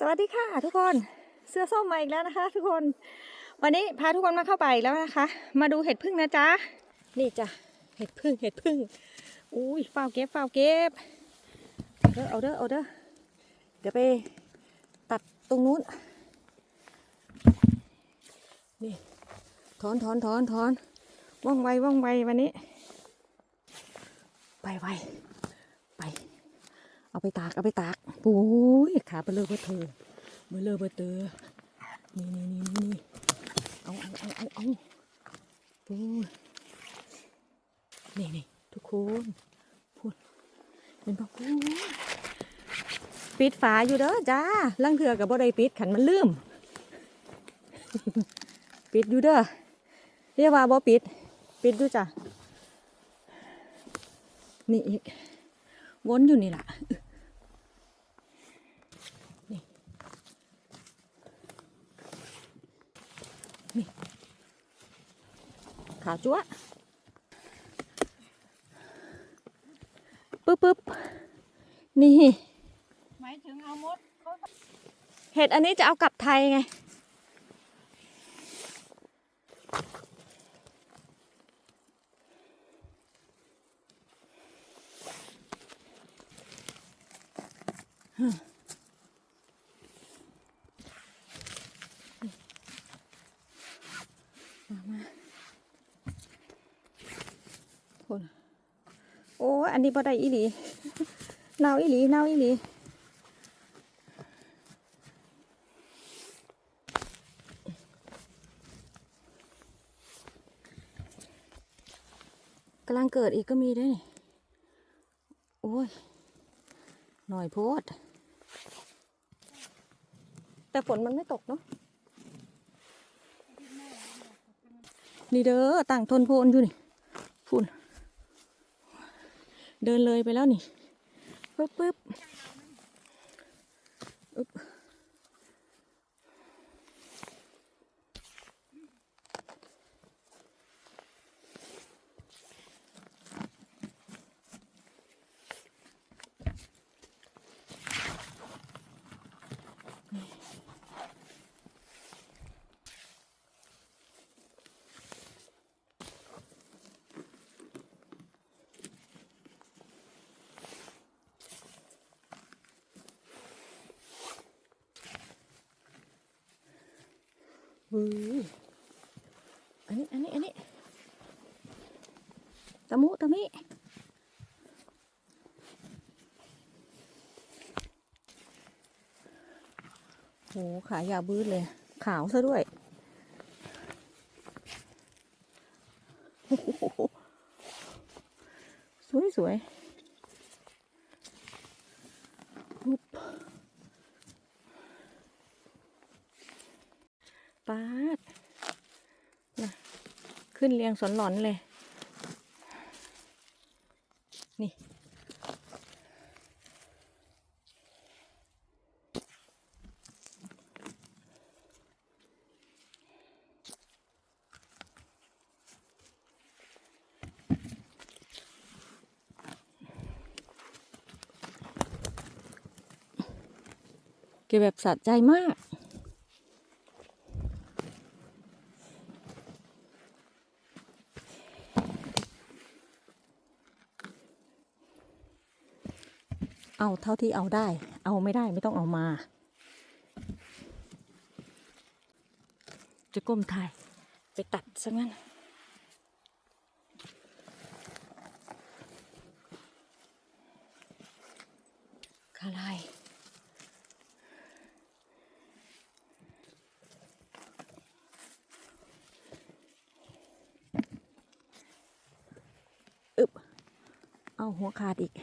สวัสดีค่ะ ทุกคนเสื้อส้มมาอีกแล้วนะคะ ทุกคน วันนี้พาทุกคนมาเข้าไปแล้วนะคะ มาดูเห็ดพึ่งนะจ๊ะนี่จ้ะเห็ดพึ่งเห็ดพึ่งอุ้ยฝ้าวเก็บฝ้าวเก็บเอาเด้อเอาเด้อเอาเด้อเดี๋ยวไปตัดตรงนู้นนี่ถอนถอนถอนถอนว่องไวว่องไววันนี้ ไปไวไป เอาไปตากเอาไปตากโอ้ยขาเบลอเบอเธอเบลอเบอเตอนี่นี่นี่นี่นี่เอาเอาเอาเอาเอาโอ้ยนี่นี่ทุกคนพูดเป็นปะพูดปิดฝาอยู่เด้อจ้าลังเถือกับบ่ได้ปิดขันมันลืม ปิดอยู่เด้อเรียกว่าบ่ปิด ปิดอยู่จ้ะนี่อีกวนอยู่นี่แหละนี่ นี่ ขาวจั๊วปึ๊บปึ๊บนี่ หมายถึงเอามดเห็ดอันนี้จะเอากลับไทยไงมามาคนโอันนี้บ่ได้อีหลีเน่าอีหลีเน่าอีหลีกำลังเกิดอีกก็มีด้วยนี่ โอ้ย หน่อยโพด แต่ฝนมันไม่ตกเนาะ นี่เด้อต่างทนโพนอยู่นี่ เดินเลยไปแล้วนี่ปึ๊บปึ๊บ เฮ้ยอันนี้ อันนี้ อันนี้ ตะมุตะมิโหขายาวบืดเลย ขาวซะด้วยสวยสวยปุ๊บปาดนะ ขึ้นเรียงสนหลอนเลย นี่ เก็บแบบสะใจมาก เอาเท่าที่เอาได้ เอาไม่ได้ไม่ต้องเอามา จะก้มถ่ายไปตัดซะงั้นคาลายอึบเอาหัวขาดอีก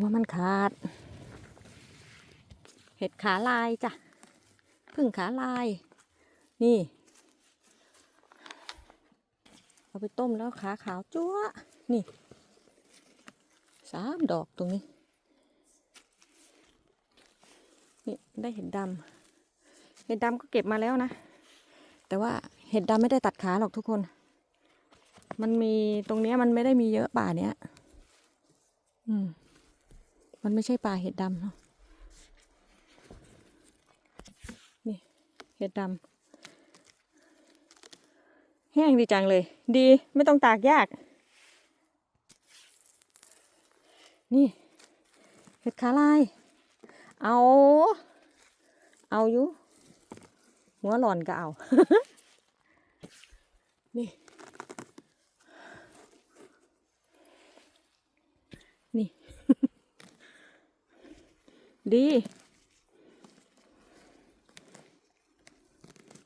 ว่ามันขาด เห็ดขาลายจ้ะพึ่งขาลาย นี่ เอาไปต้มแล้วขาขาวจั๊วนี่สามดอกตรงนี้ นี่ได้เห็ดดำเห็ดดำก็เก็บมาแล้วนะ แต่ว่าเห็ดดำไม่ได้ตัดขาหรอกทุกคน มันมีตรงนี้มันไม่ได้มีเยอะป่าเนี้ย อืม มันไม่ใช่ปลาเห็ดดำเนาะ นี่ เห็ดดำ แห้งดีจังเลย ดี ไม่ต้องตากยาก นี่ เห็ดขาลาย เอา เอาอยู่ หัวหล่อนก็เอา นี่นี่ ดี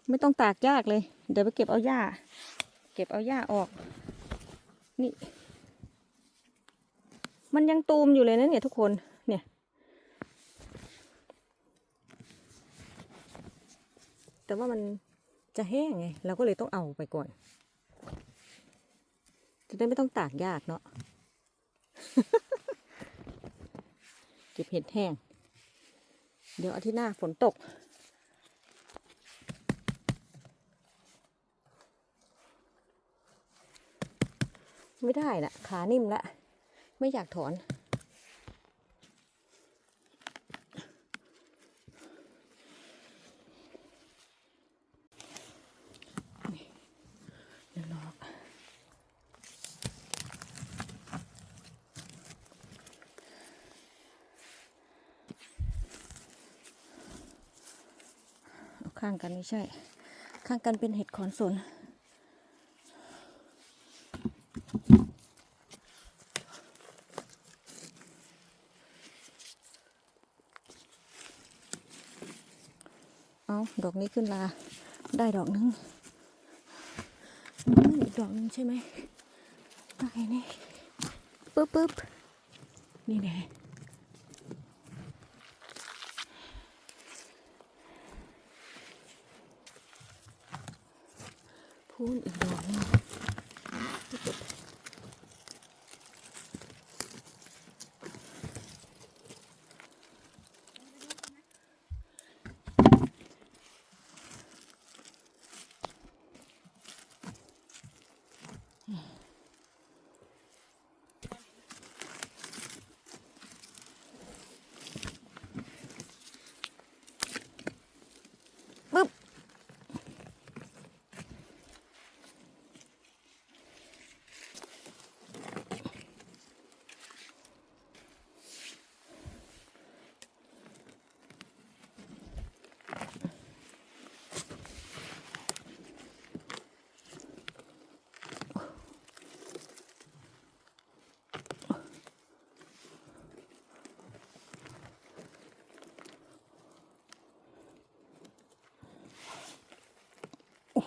ไม่ต้องตากยากเลย เดี๋ยวไปเก็บเอาหญ้า เก็บเอาหญ้าออก นี่ มันยังตูมอยู่เลยนะเนี่ยทุกคน เนี่ย แต่ว่ามันจะแห้งไง เราก็เลยต้องเอาไปก่อน จะได้ไม่ต้องตากยากเนาะ เก็บเห็ดแห้ง เดี๋ยวอาทิตย์หน้าฝนตก ไม่ได้นะขานิ่มละ ไม่อยากถอน เดี๋ยวรอเอา ข้างกันไม่ใช่ ข้างกันเป็นเห็ดขอนสน เอาดอกนี้ขึ้นลา ได้ดอกนึงอีกดอกนึงใช่ไหมได้นี่ปึ๊บปึ๊บนี่แน่ พู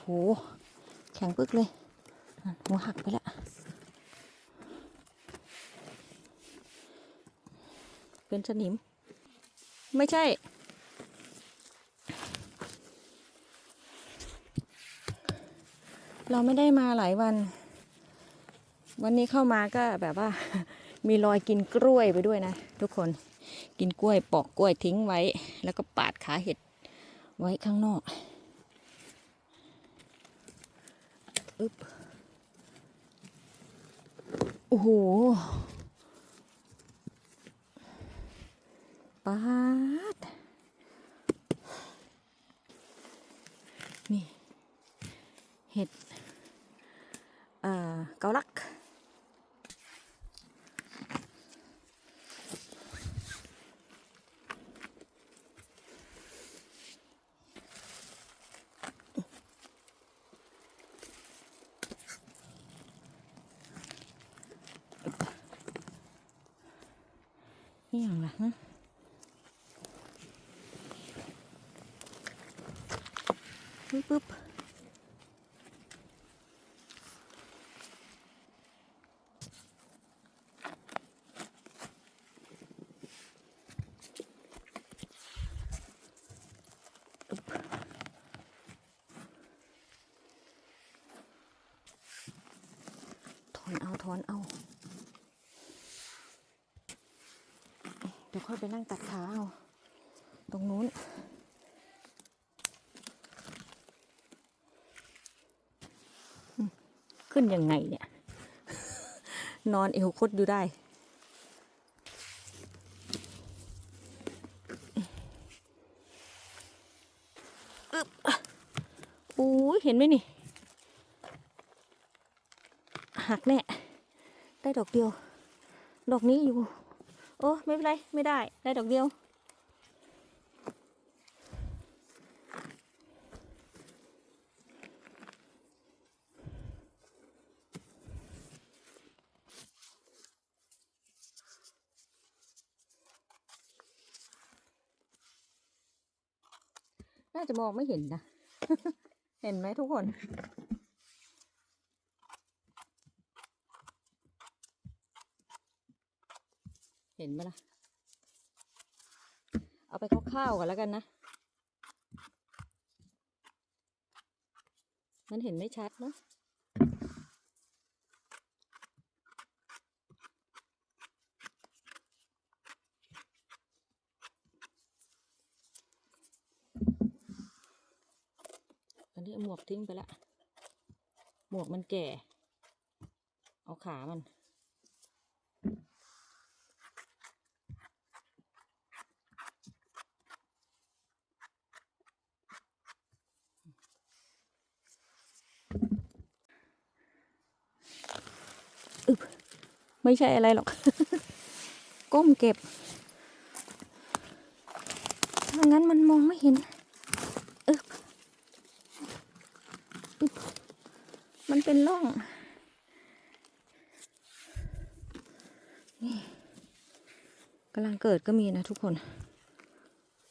หแข็งปึกเลยหัวหักไปล้วเป็นสนิม ไม่ใช่ เราไม่ได้มาหลายวัน วันนี้เข้ามาก็แบบว่า มีรอยกินกล้วยไปด้วยนะ ทุกคนกินกล้วยปอกกล้วยทิ้งไว้ แล้วก็ปาดขาเห็ดไว้ข้างนอก อึ๊บโอ้โหปาด นี่ เห็ด เอ่อ เกาลัก นี่อย่างละฮะปึ๊บปึ๊บอึ๊บถอนเอาถอนเอา ดี๋ยวค่อยไปนั่งตัดขาเอาตรงนู้น ขึ้นยังไงเนี่ย นอนเอวคดอยู่ได้ อึบอู้เห็นไหมนี่ หักแน่ ได้ดอกเดียว ดอกนี้อยู่ โอ้ไม่เป็นไรไม่ได้ได้ดอกเดียว น่าจะมองไม่เห็นนะ เห็นไหมทุกคน ห็นไหมล่ะ เอาไปคร่าวๆกันแล้วกันนะ มันเห็นไม่ชัดเนอะอันนี้หมวกทิ้งไปละ หมวกมันแก่ เอาขามัน อึบไม่ใช่อะไรหรอก ก้มเก็บ ถ้างั้นมันมองไม่เห็นอึบอึบมันเป็นร่อง นี่กำลังเกิดก็มีนะทุกคน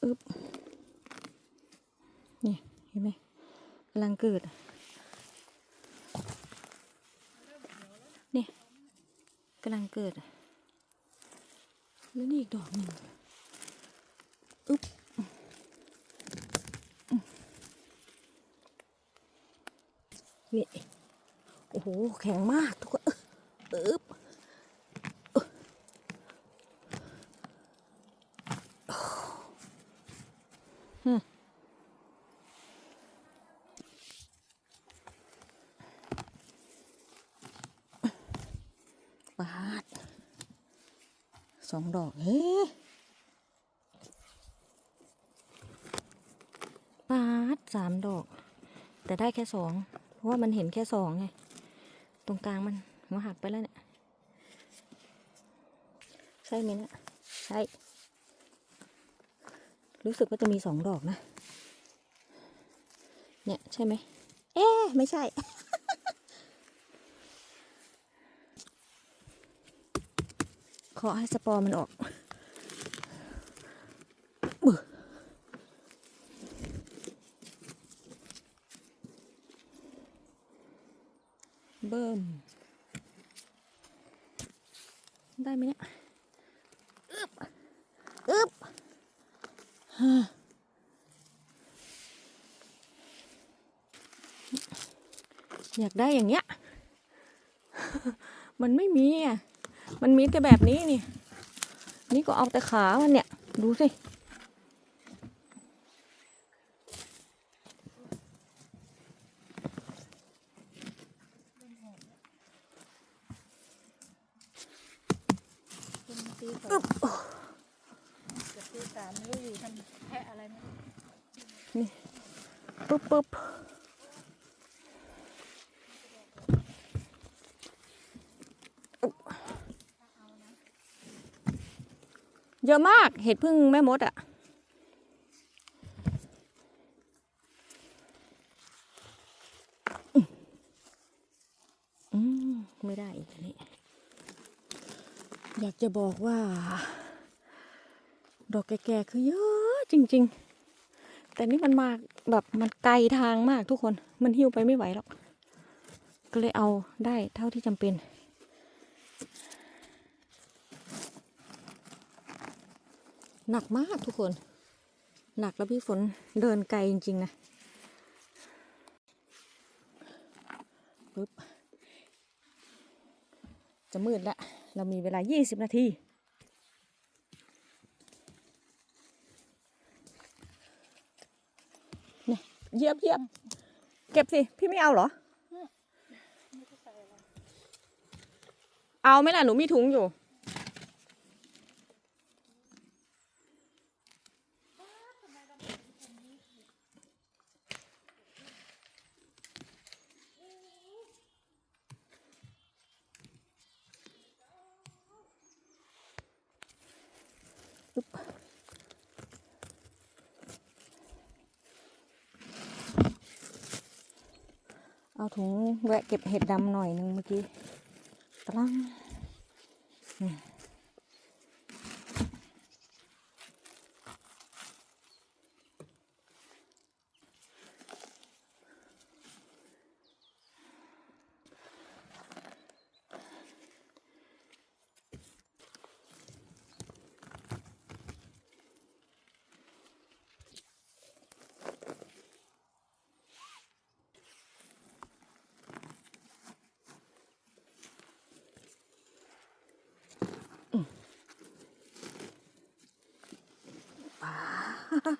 อึบนี่เห็นไหมกำลังเกิด เนี่ยกำลัง เกิด แล้วนี่อีกดอกหนึ่งอึ๊บนี่โอ้โห แข็งมากทุกคนอึ๊บอืม ปาดส องดอก เฮ้ปาดสามดอก แต่ได้แค่สอง เพราะว่ามันเห็นแค่สองไง ตรงกลางมันหัวหักไปแล้วเนี่ย ใช่ไหมเนะใช่ รู้สึกว่าจะมีสองดอกนะ เนี่ย ใช่ไหม เอ๊ไม่ใช่ ขอให้สปอร์มันออกบึเบิ่มได้ไหมเนี่ยอึบอึบฮ่าอยากได้อย่างเงี้ย มันไม่มีอะ มันมีแต่แบบนี้นี่ นี่ก็เอาแต่ขามันเนี่ย ดูสิเป็นตีสองจะตีสามไม่รู้อยู่ทำแพะอะไรไม่รู้ปุ๊บปุ๊บ เยอะมากเห็ดพึ่งแม่มดอะ อืมไม่ได้อีกนนี้อยากจะบอกว่า ดอกแก่ๆคือเยอะจริง ๆ แต่นี่มันมาแบบมันไกลทางมากทุกคน มันหิ้วไปไม่ไหวหรอก ก็เลยเอาได้เท่าที่จำเป็น หนักมากทุกคน หนักแล้วพี่ฝนเดินไกลจริง ๆ นะปึ๊บจะมืดแล้วเรามีเวลา 20 นาที เนี่ยเยียบเยียบเก็บสิ พี่ไม่เอาเหรอ เอาไหมล่ะ หนูมีถุงอยู่ เอาถุงแวะเก็บเห็ดดำหน่อยหนึงเมื่อกี้ตะลัง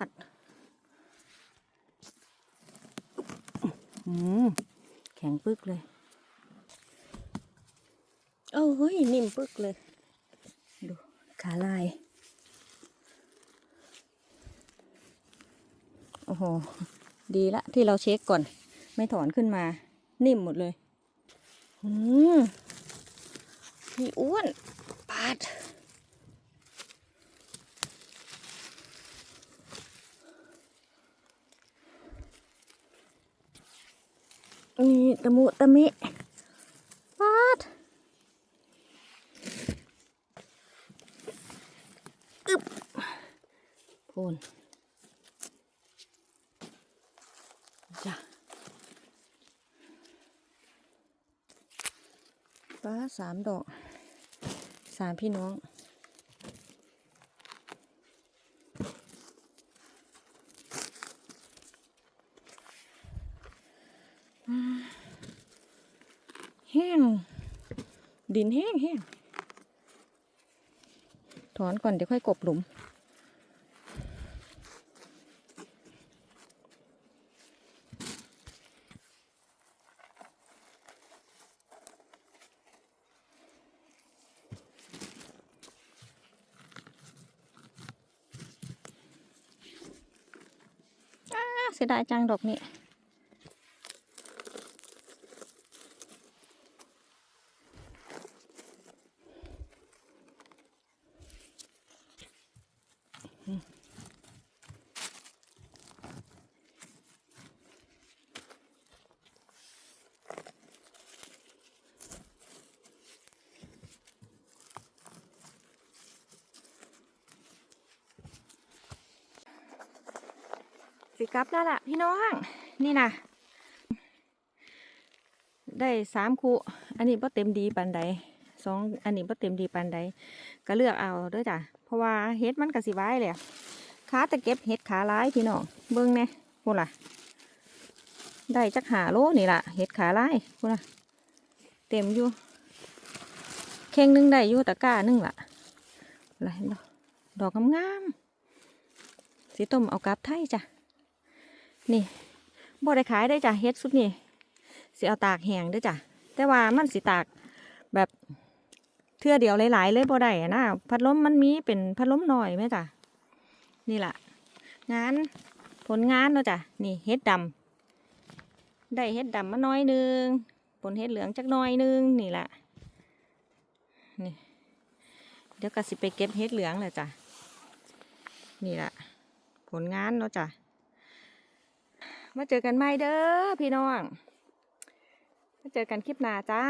ดอืมแข็งปึกเลย โอ้ยนิ่มปึกเลย ดู ขาลาย โอ้โห ดีละที่เราเช็คก่อน ไม่ถอนขึ้นมา นิ่มหมดเลย อืมพี่อ้วน ปาด นี่ตะมุตะมิปาดอึบพูนจ้ะป้าสามดอก สามพี่น้อง แห้ง ดินแห้งแห้งถอนก่อนเดี๋ยวค่อยกบหลุมอ้าเสียดายจังดอกนี้ สิกลับแล้วล่ะพี่น้อง นี่นะได้สามคู่อันนี้บ่เต็มดีปานใดสองอันนี้บ่เต็มดีปานใดก็เลือกเอาด้อจ้ะเพราะว่าเฮ็ดมันก็สิไว้เลยขาตะเก็บเฮ็ดขาร้ายพี่น้องเบิ่งแน่พูดล่ะ ได้จักหาโลนี่ล่ะเฮ็ดขาร้ายพูดล่ะ เต็มอยู่เข่งหนึงได้อยู่ตะก้าหนึงล่ะอะไรเห็นบ่ดอกงามๆสิต้มเอากลับไทยจ้ะ นี่บ่ได้ขายได้จ้ะเฮ็ดสุดนี่สิเอาตากแห้งเด้จ้ะแต่ว่ามันสิตากแบบเทื่อเดียวหลายๆ เลยบ่ได้อะนะพัดลมมันมีเป็นพัดลมหน่อยไหมจ้ะนี่ล่ะ งานผลงานเนาะจ้ะนี่เฮ็ดดำได้เฮ็ดดำมาน้อยนึงผลเฮ็ดเหลืองจักหน้อยนึงนี่ล่ะนี่เดี๋ยวก็สิไปเก็บเฮ็ดเหลืองแหละจ้ะนี่ล่ะ ผลงานเนาะจ้ะ มาเจอกันใหม่เด้อพี่น้อง มาเจอกันคลิปหน้าจ้า